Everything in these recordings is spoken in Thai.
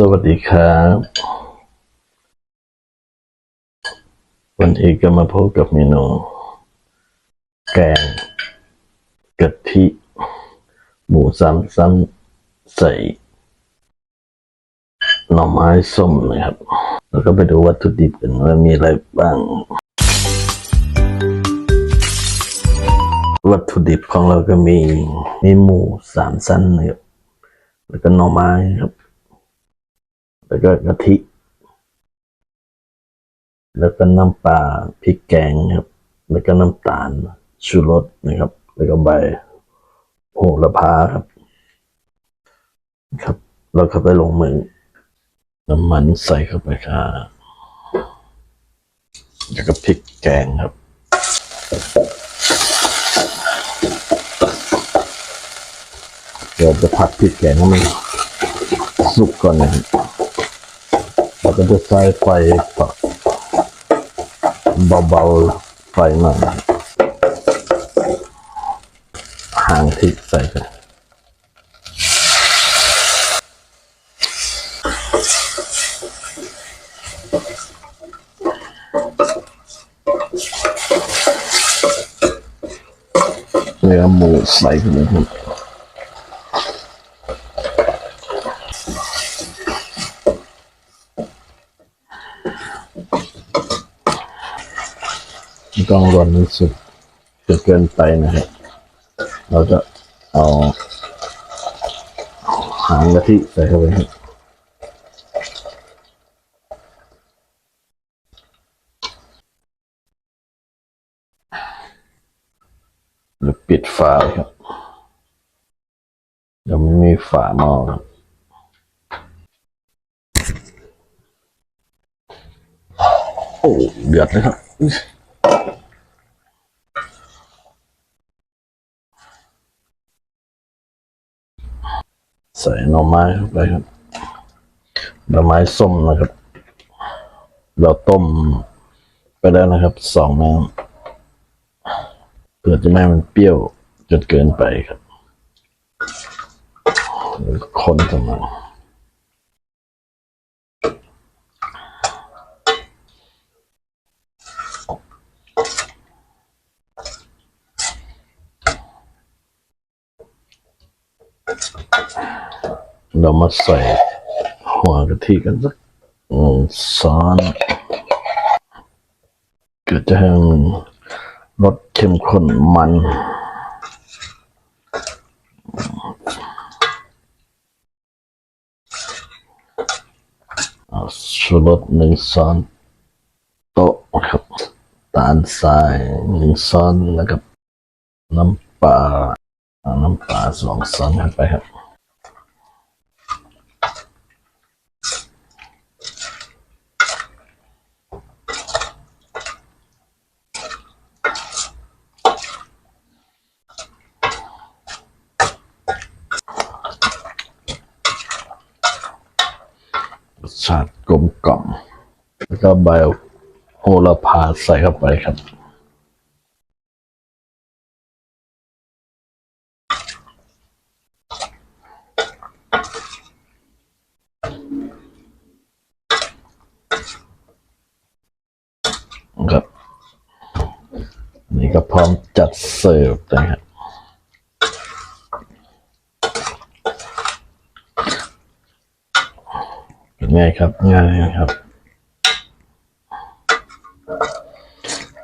สวัสดีครับ วันนี้ก็มาพบกับเมนูแกงกะทิ หมูซ้ำซ้ำใส่หน่อไม้ส้มนะครับ แล้วก็ไปดูวัตถุดิบกันว่ามีอะไรบ้าง วัตถุดิบของเราก็มีมีหมูสามสั้นนะครับแล้วก็หน่อไม้ครับ แล้วก็กะทิ แล้วก็น้ำปลาพริกแกงครับ แล้วก็น้ำตาลชูรสนะครับ แล้วก็ใบโหระพาครับ ครับ เราเข้าไปลงมือ น้ำมันใส่เข้าไปครับแล้วก็พริกแกงครับเดี๋ยวจะผัดพริกแกงให้มันสุกก่อนนะครับ เราก็จะใส่ไฟเบาๆไฟหน่อยห่างพริกใส่กันเนื้อหมูใส่กันเลยครับ ไม่ ต้องร้อนสุดจนเกินไปนะครับ เราจะเอาหางกะทิใส่เข้าไปครับหรือปิดฝาครับเดี๋ยวไม่มีฝาหม้อครับโอ้เดือดเลยครับ ใส่หน่อไม้เข้าไปครับหน่อไม้ส้มนะครับ เราต้มไปแล้วนะครับ สองน้ำเพื่อจะไม่ให้มันเปรี้ยวจนเกินไปครับคนเข้า เรามาใส่หัวกะทิกันสักหนึ่งช้อนเกิดจะให้มันรสเข้มข้นมันชูรสหนึ่งช้อนโต๊ะครับตาลทรายหนึ่งช้อนแล้วก็น้ำปลาเอาน้ำปลาสองช้อนเข้าไปครับ ชาติกลมกล่อมแล้วก็ใบโหระพาใส่เข้าไปครับครับนนี้ก็พร้อมจัดเสิร์ฟนะครับ ง่ายครับ ง่ายครับ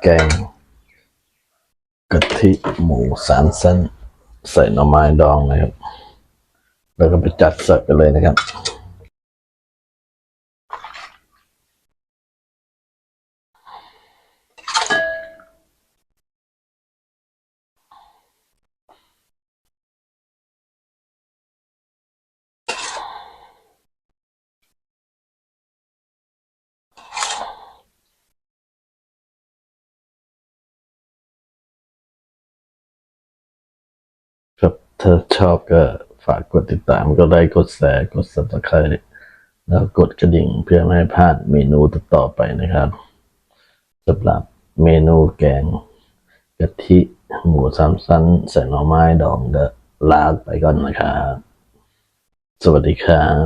แกงกะทิหมูสามสั้น ใส่หน่อไม้ดองนะครับ แล้วก็ไปจัดเสิร์ฟกันเลยนะครับ ครับ ถ้าชอบก็ฝากกดติดตามก็ได้กดแชร์กด subscribe แล้วกดกระดิ่งเพื่อไม่ให้พลาดเมนูต่อไปนะครับสำหรับเมนูแกงกะทิหมูสามชั้นใส่หน่อไม้ดองเดอะลาไปก่อนนะครับ สวัสดีครับ